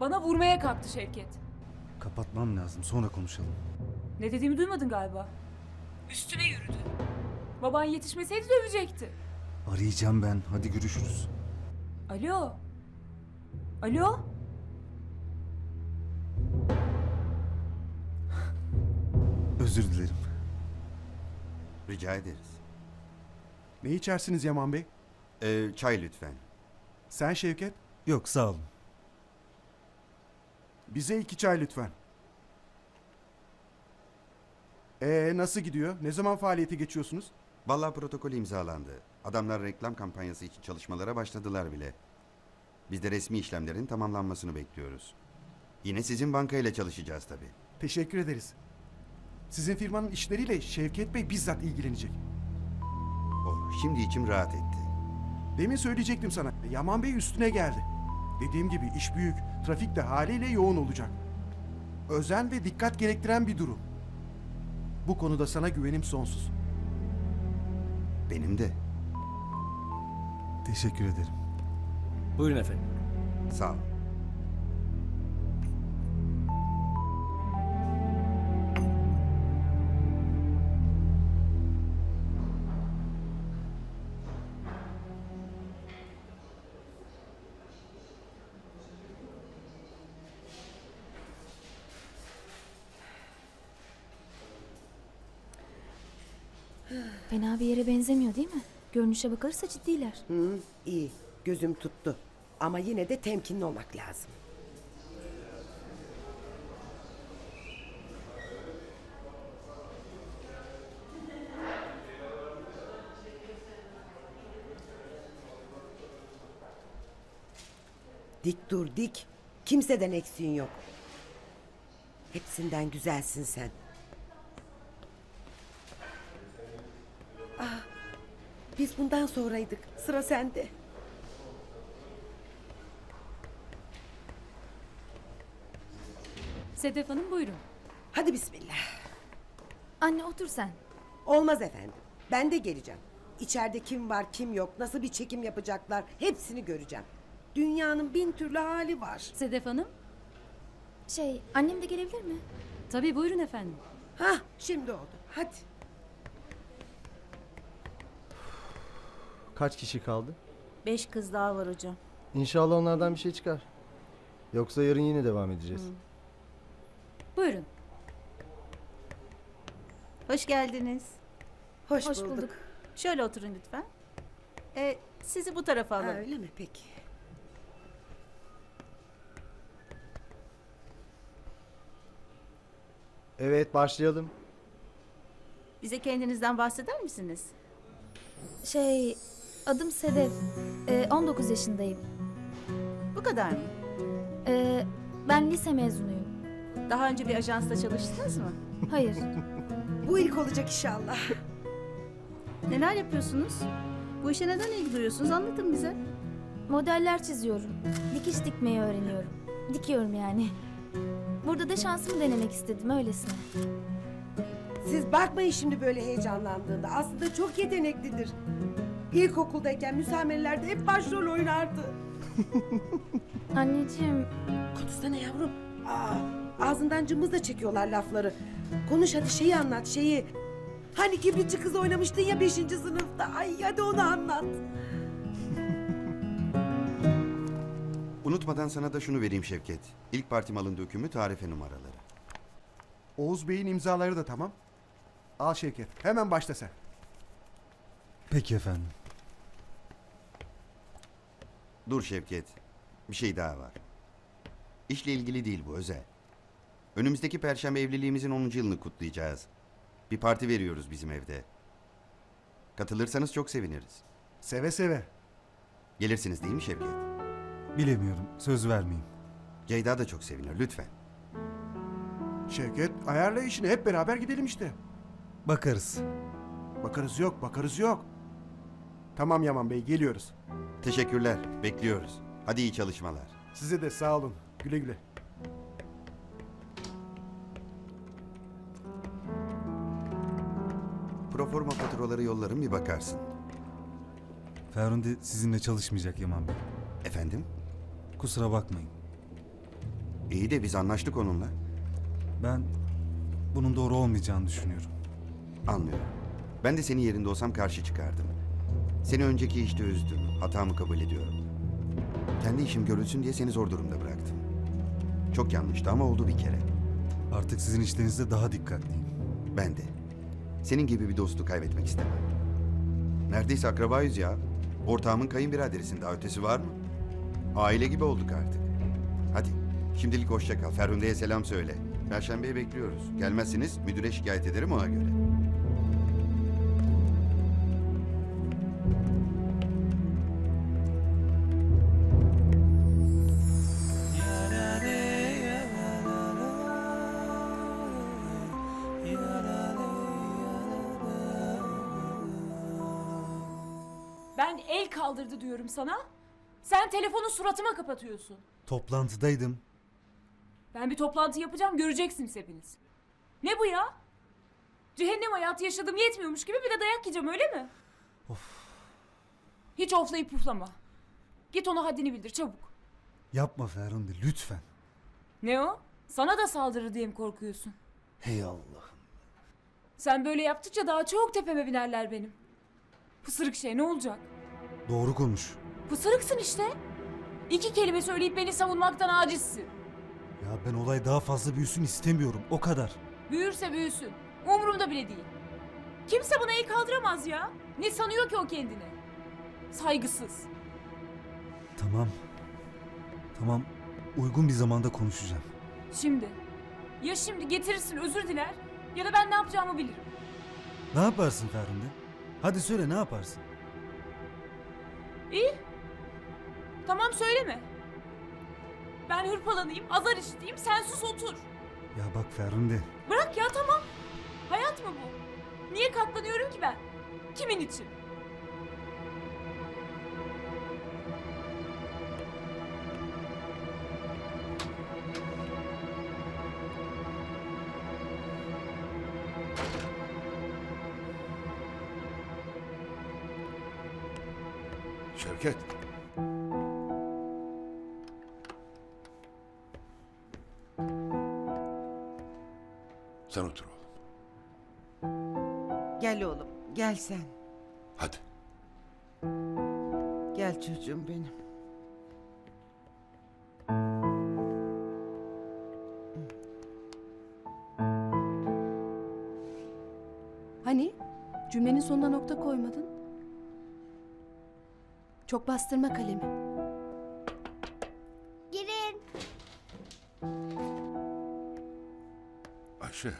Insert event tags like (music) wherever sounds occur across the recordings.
Bana vurmaya kalktı Şevket. Kapatmam lazım sonra konuşalım. Ne dediğimi duymadın galiba. Üstüme yürüdü. Baban yetişmeseydi dövecekti. Arayacağım ben. Hadi görüşürüz. Alo. Alo. Özür dilerim. Rica ederiz. Ne içersiniz Yaman Bey? Ee, çay lütfen. Sen Şevket? Yok sağ olun. Bize iki çay lütfen. Ee nasıl gidiyor? Ne zaman faaliyete geçiyorsunuz? Vallahi protokol imzalandı. Adamlar reklam kampanyası için çalışmalara başladılar bile. Biz de resmi işlemlerin tamamlanmasını bekliyoruz. Yine sizin bankayla çalışacağız tabii. Teşekkür ederiz. Sizin firmanın işleriyle Şevket Bey bizzat ilgilenecek. Oh, şimdi içim rahat etti. Demin söyleyecektim sana. Yaman Bey üstüne geldi. Dediğim gibi iş büyük. Trafik de haliyle yoğun olacak. Özen ve dikkat gerektiren bir durum. Bu konuda sana güvenim sonsuz. Benim de. Teşekkür ederim. Buyurun efendim. Sağ ol. Fena bir yere benzemiyor değil mi? Görünüşe bakılırsa ciddiler. Hı, iyi. Gözüm tuttu. Ama yine de temkinli olmak lazım. Dik dur dik. Kimseden eksiğin yok. Hepsinden güzelsin sen. biz bundan sonraydık. Sıra sende. Sedef Hanım buyurun. Hadi bismillah. Anne otur sen. Olmaz efendim. Ben de geleceğim. İçeride kim var kim yok nasıl bir çekim yapacaklar hepsini göreceğim. Dünyanın bin türlü hali var. Sedef Hanım. Şey annem de gelebilir mi? Tabii buyurun efendim. Hah şimdi oldu. Hadi. Kaç kişi kaldı? Beş kız daha var hocam. İnşallah onlardan bir şey çıkar. Yoksa yarın yine devam edeceğiz. Buyurun. Hoş geldiniz. Hoş, Hoş bulduk. bulduk. Şöyle oturun lütfen. Ee, sizi bu tarafa Ha, alalım. öyle mi peki? Evet başlayalım. Bize kendinizden bahseder misiniz? Şey adım Sedef. Ee, 19 yaşındayım. Bu kadar mı? Ee, ben lise mezunuyum. Daha önce bir ajansta çalıştınız mı? Hayır. (laughs) Bu ilk olacak inşallah. Neler yapıyorsunuz? Bu işe neden ilgi duyuyorsunuz? Anlatın bize. Modeller çiziyorum. Dikiş dikmeyi öğreniyorum. Dikiyorum yani. Burada da şansımı denemek istedim öylesine. Siz bakmayın şimdi böyle heyecanlandığında. Aslında çok yeteneklidir. İlkokuldayken müsamerelerde hep başrol oynardı. (laughs) Anneciğim Konuşsana yavrum. Aa, ağzından cımbızla çekiyorlar lafları. Konuş hadi şeyi anlat şeyi. Hani kibritçi kız oynamıştın ya beşinci sınıfta. Ay hadi onu anlat. (laughs) Unutmadan sana da şunu vereyim Şevket. İlk parti malın dökümü tarife numaraları. Oğuz Bey'in imzaları da tamam. Al Şevket. Hemen başla sen. Peki efendim. Dur Şevket. Bir şey daha var. İşle ilgili değil bu özel. Önümüzdeki perşembe evliliğimizin 10. yılını kutlayacağız. Bir parti veriyoruz bizim evde. Katılırsanız çok seviniriz. Seve seve. Gelirsiniz değil mi Şevket? Bilemiyorum. Söz vermeyeyim. Ceyda da çok sevinir lütfen. Şevket ayarla işini hep beraber gidelim işte. Bakarız. Bakarız yok bakarız yok. Tamam Yaman Bey geliyoruz. Teşekkürler. Bekliyoruz. Hadi iyi çalışmalar. Size de sağ olun. Güle güle. Proforma faturaları yollarım bir bakarsın. Ferhunde sizinle çalışmayacak Yaman Bey. Efendim? Kusura bakmayın. İyi de biz anlaştık onunla. Ben bunun doğru olmayacağını düşünüyorum. Anlıyorum. Ben de senin yerinde olsam karşı çıkardım. Seni önceki işte üzdüm. Hatamı kabul ediyorum. Kendi işim görülsün diye seni zor durumda bıraktım. Çok yanlıştı ama oldu bir kere. Artık sizin işlerinizde daha dikkatliyim. Ben de. Senin gibi bir dostu kaybetmek istemem. Neredeyse akrabayız ya. Ortağımın kayınbiraderisin daha ötesi var mı? Aile gibi olduk artık. Hadi şimdilik hoşça kal. Ferhunde'ye selam söyle. Perşembeyi bekliyoruz. Gelmezseniz müdüre şikayet ederim ona göre. El kaldırdı diyorum sana. Sen telefonu suratıma kapatıyorsun. Toplantıdaydım. Ben bir toplantı yapacağım göreceksiniz hepiniz. Ne bu ya? Cehennem hayatı yaşadım yetmiyormuş gibi bir de dayak yiyeceğim öyle mi? Hiç oflayıp puflama. Git ona haddini bildir çabuk. Yapma Ferhunde lütfen. Ne o? Sana da saldırır diye mi korkuyorsun? Hey Allah. Sen böyle yaptıkça daha çok tepeme binerler benim. Pısırık şey ne olacak? Doğru konuş. Pısırıksın işte. İki kelime söyleyip beni savunmaktan acizsin. Ya ben olay daha fazla büyüsün istemiyorum. O kadar. Büyürse büyüsün. Umurumda bile değil. Kimse bana el kaldıramaz ya. Ne sanıyor ki o kendini? Saygısız. Tamam. Tamam. Uygun bir zamanda konuşacağım. Şimdi. Ya şimdi getirirsin özür diler ya da ben ne yapacağımı bilirim. Ne yaparsın Ferhunde? Hadi söyle ne yaparsın? İyi. Tamam söyleme. Ben hırpalanayım, azar işiteyim, sen sus otur. Ya bak Ferhunde. Bırak ya tamam. Hayat mı bu? Niye katlanıyorum ki ben? Kimin için? Şevket. Sen otur oğlum. Gel oğlum gel sen. Hadi. Gel çocuğum benim. Hani? Cümlenin sonuna nokta koymadın. Çok bastırma kalemi. Girin. Ayşe.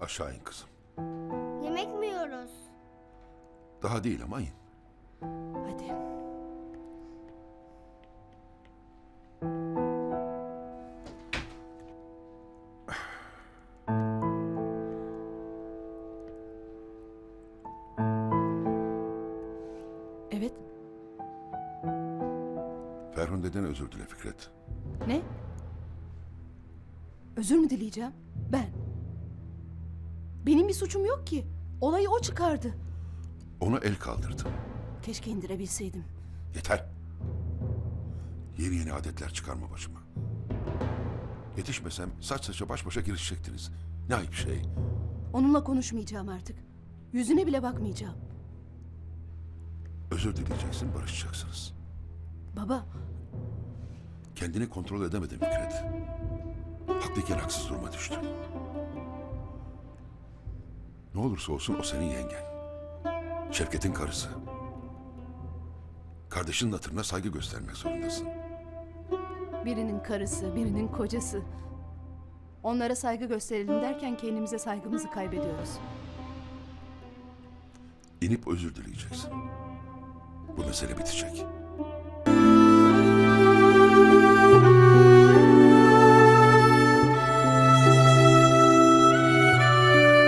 Aşağı in kızım. Yemek mi yiyoruz? Daha değil ama in. Hadi. Ferhunde'den özür dile Fikret. Ne? Özür mü dileyeceğim? Ben. Benim bir suçum yok ki. Olayı o çıkardı. Ona el kaldırdım. Keşke indirebilseydim. Yeter. Yeni yeni adetler çıkarma başıma. Yetişmesem saç saça baş başa girişecektiniz. Ne ayıp şey. Onunla konuşmayacağım artık. Yüzüne bile bakmayacağım. Özür dileyeceksin, barışacaksınız. Baba, Kendini kontrol edemedin Fikret. Haklıyken haksız duruma düştün. Ne olursa olsun o senin yengen. Şevket'in karısı. Kardeşinin hatırına saygı göstermek zorundasın. birinin karısı, birinin kocası. Onlara saygı gösterelim derken kendimize saygımızı kaybediyoruz. İnip özür dileyeceksin. Bu mesele bitecek.